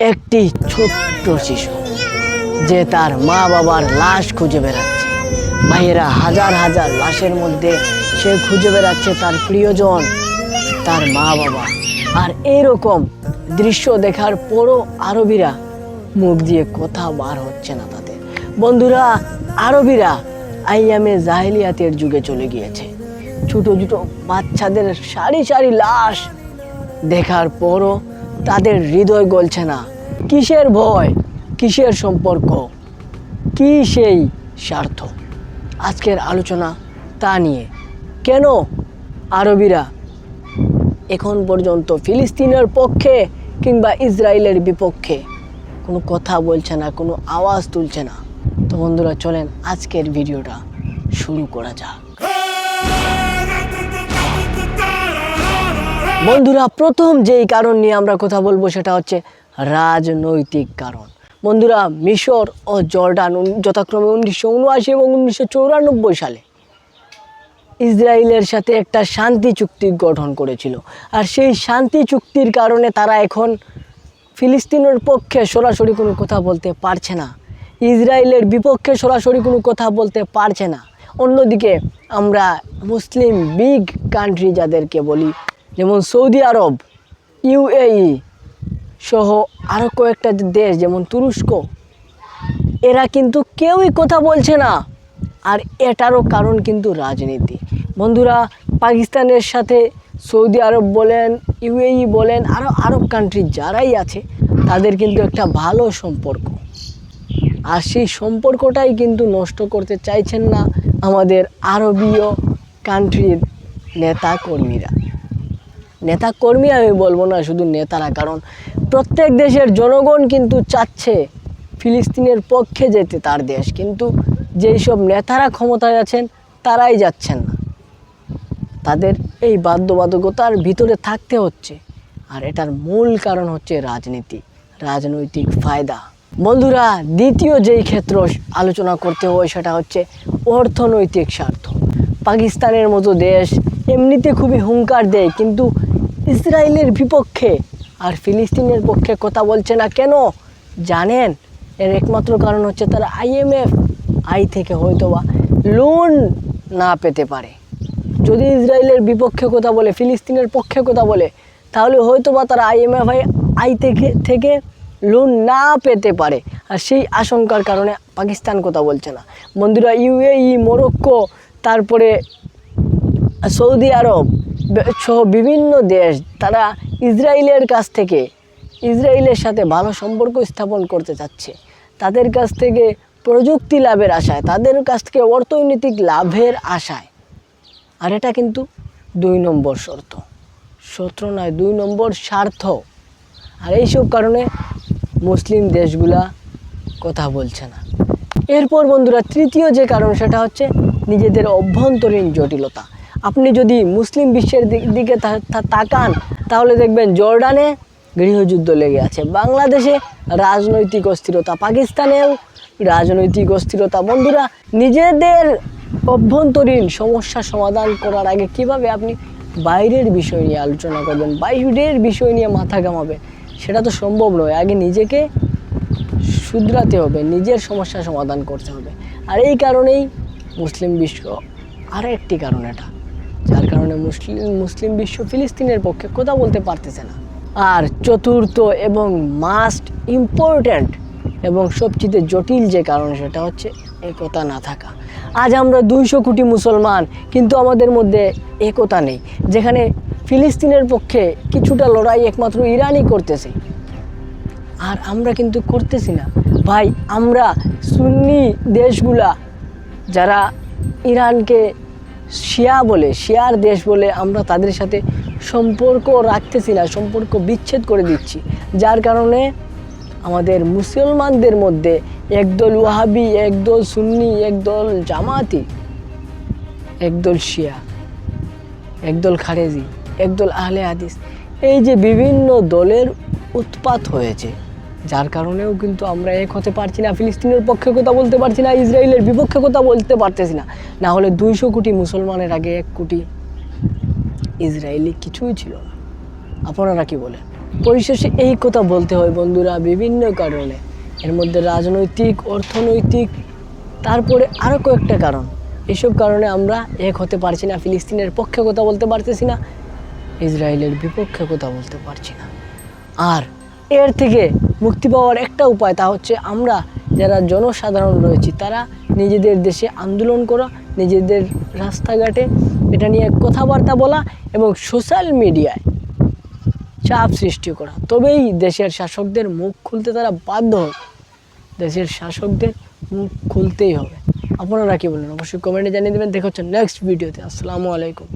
একটি ছোট্ট শিশু যে তার মা বাবার লাশ খুঁজে বেড়াচ্ছে। ভাইয়েরা হাজার হাজার লাশের মধ্যে সে খুঁজে বেড়াচ্ছে তার প্রিয়জন, তার মা বাবা আর এরকম দৃশ্য দেখার পরও আরবিরা মুখ দিয়ে কথা বার হচ্ছে না তাদের বন্ধুরা, আরবিরা আইয়ামে জাহেলিয়াতের যুগে চলে গিয়েছে। ছোট ছোট বাচ্চাদের সারি সারি লাশ দেখার পরও তাদের হৃদয় গলছে না। কিসের ভয়, কিসের সম্পর্ক, কি সেই স্বার্থ? আজকের আলোচনা তা নিয়ে। কেন আরবিরা এখন পর্যন্ত ফিলিস্তিনের পক্ষে কিংবা ইসরায়েলের বিপক্ষে কোনো কথা বলছে না, কোনো আওয়াজ তুলছে না? তো বন্ধুরা, চলেন আজকের ভিডিওটা শুরু করা যাক। বন্ধুরা, প্রথম যেই কারণ নিয়ে আমরা কথা বলব সেটা হচ্ছে রাজনৈতিক কারণ। বন্ধুরা, মিশর ও জর্ডান যথাক্রমে উনিশশো উনআশি এবং উনিশশো চৌরানব্বই সালে ইসরায়েলের সাথে একটা শান্তি চুক্তি গঠন করেছিল। আর সেই শান্তি চুক্তির কারণে তারা এখন ফিলিস্তিনের পক্ষে সরাসরি কোনো কথা বলতে পারছে না। ইসরায়েলের বিপক্ষে সরাসরি কোনো কথা বলতে পারছে না। অন্যদিকে আমরা মুসলিম বিগ কান্ট্রি যাদেরকে বলি যেমন সৌদি আরব ইউএই সহ আরও কয়েকটা দেশ, যেমন তুরস্ক, এরা কিন্তু কেউই কথা বলছে না। আর এটারও কারণ কিন্তু রাজনীতি। বন্ধুরা, পাকিস্তানের সাথে সৌদি আরব বলেন ইউএই বলেন আরও আরব কান্ট্রি যারাই আছে, তাদের কিন্তু একটা ভালো সম্পর্ক। আর সেই সম্পর্কটাই কিন্তু নষ্ট করতে চাইছেন না আমাদের আরবীয় কান্ট্রির নেতা কর্মীরা। নেতা কর্মী আমি বলব না, শুধু নেতারা, কারণ প্রত্যেক দেশের জনগণ কিন্তু চাচ্ছে ফিলিস্তিনের পক্ষে যেতে তার দেশ, কিন্তু যেই সব নেতারা ক্ষমতায় আছেন, তারাই যাচ্ছেন না। তাদের এই বাধ্যবাধকতার ভিতরে থাকতে হচ্ছে, আর এটার মূল কারণ হচ্ছে রাজনীতি, রাজনৈতিক ফায়দা। বন্ধুরা, দ্বিতীয় যেই ক্ষেত্র আলোচনা করতে হয়, সেটা হচ্ছে অর্থনৈতিক স্বার্থ। পাকিস্তানের মতো দেশ এমনিতে খুবই হুঙ্কার দেয়, কিন্তু ইসরায়েলের বিপক্ষে আর ফিলিস্তিনের পক্ষে কথা বলছে না কেন? জানেন? এর একমাত্র কারণ হচ্ছে তারা আইএমএফ আই থেকে হয়তোবা লোন না পেতে পারে। যদি ইসরায়েলের বিপক্ষে কথা বলে, ফিলিস্তিনের পক্ষে কথা বলে, তাহলে হয়তো বা তারা আইএমএফ আই আই থেকে থেকে লোন না পেতে পারে। আর সেই আশঙ্কার কারণে পাকিস্তান কথা বলছে না। বন্ধুরা ইউএই মোরক্কো, তারপরে সৌদি আরব বে- সহ বিভিন্ন দেশ, তারা ইসরায়েলের কাছ থেকে, ইসরায়েলের সাথে ভালো সম্পর্ক স্থাপন করতে চাচ্ছে। তাদের কাছ থেকে প্রযুক্তি লাভের আশায়, তাদের কাছ থেকে অর্থনৈতিক লাভের আশায়। আর এটা কিন্তু দুই নম্বর শর্ত। শর্ত নয়, দুই নম্বর স্বার্থ। আর এইসব কারণে মুসলিম দেশগুলা কথা বলছে না। এরপর বন্ধুরা, তৃতীয় যে কারণ, সেটা হচ্ছে নিজেদের অভ্যন্তরীণ জটিলতা। আপনি যদি মুসলিম বিশ্বের দিক- তাকান, তাহলে দেখবেন জর্ডানে গৃহযুদ্ধ লেগে আছে। বাংলাদেশে রাজনৈতিক অস্থিরতা, পাকিস্তানেও রাজনৈতিক অস্থিরতা। বন্ধুরা, নিজেদের অভ্যন্তরীণ সমস্যা সমাধান করার আগে কীভাবে আপনি বাইরের বিষয় নিয়ে আলোচনা করবেন, বাইরের বিষয় নিয়ে মাথা ঘামাবেন, সেটা তো সম্ভব নয়। আগে নিজেকে শুধরাতে হবে, নিজের সমস্যা সমাধান করতে হবে। আর এই কারণেই মুসলিম বিশ্ব আর একটি কারণ এটা। যার কারণে মুসলিম মুসলিম বিশ্ব ফিলিস্তিনের পক্ষে কথা বলতে পারতেছে না। আর চতুর্থ এবং মাস্ট ইম্পর্ট্যান্ট এবং সবচেয়ে জটিল যে কারণ সেটা হচ্ছে একতা না থাকা। আজ আমরা দুইশো কোটি মুসলমান, কিন্তু আমাদের মধ্যে একতা নেই, যেখানে ফিলিস্তিনের পক্ষে কিছুটা লড়াই একমাত্র ইরানই করতেছে। আর আমরা কিন্তু করতেছি না। ভাই, আমরা সুন্নি দেশগুলা, যারা ইরানকে শিয়া বলে, শিয়ার দেশ বলে আমরা তাদের সাথে সম্পর্ক রাখতেছি না, সম্পর্ক বিচ্ছেদ করে দিচ্ছি। যার কারণে আমাদের মুসলমানদের মধ্যে একদল ওয়াহাবি, একদল সুন্নি, একদল জামাতি, একদল শিয়া, একদল খারেজি, একদল আহলে হাদিস, এই যে বিভিন্ন দলের উৎপাত হয়েছে। যার কারণেও কিন্তু আমরা এক হতে পারছি না, ফিলিস্তিনের পক্ষে কথা বলতে পারছি না, ইসরায়েলের বিপক্ষে কথা বলতে পারতেছি না। না হলে দুইশো কোটি মুসলমানের আগে এক কোটি ইসরায়েলি কিছুই ছিল না। আপনারা কি বলেন? পরিশেষে এই কথা বলতে হয় বন্ধুরা বিভিন্ন কারণে। এর মধ্যে রাজনৈতিক, অর্থনৈতিক, তারপরে আরও কয়েকটা কারণ। এসব কারণে আমরা এক হতে পারছি না, ফিলিস্তিনের পক্ষে কথা বলতে পারতেছি না, ইসরায়েলের বিপক্ষে কথা বলতে পারছি না। আর এর থেকে মুক্তি পাওয়ার একটা উপায় তা হচ্ছে আমরা যারা জনসাধারণ রয়েছি, তারা নিজেদের দেশে আন্দোলন করা, নিজেদের রাস্তাঘাটে এটা নিয়ে কথাবার্তা বলা এবং সোশ্যাল মিডিয়ায় চাপ সৃষ্টি করা। তবেই দেশের শাসকদের মুখ খুলতে তারা বাধ্য হবে। দেশের শাসকদের মুখ খুলতেই হবে। আপনারা কি বলেন অবশ্যই কমেন্টে জানিয়ে দেবেন। দেখা হচ্ছে নেক্সট ভিডিওতে আসসালামু আলাইকুম।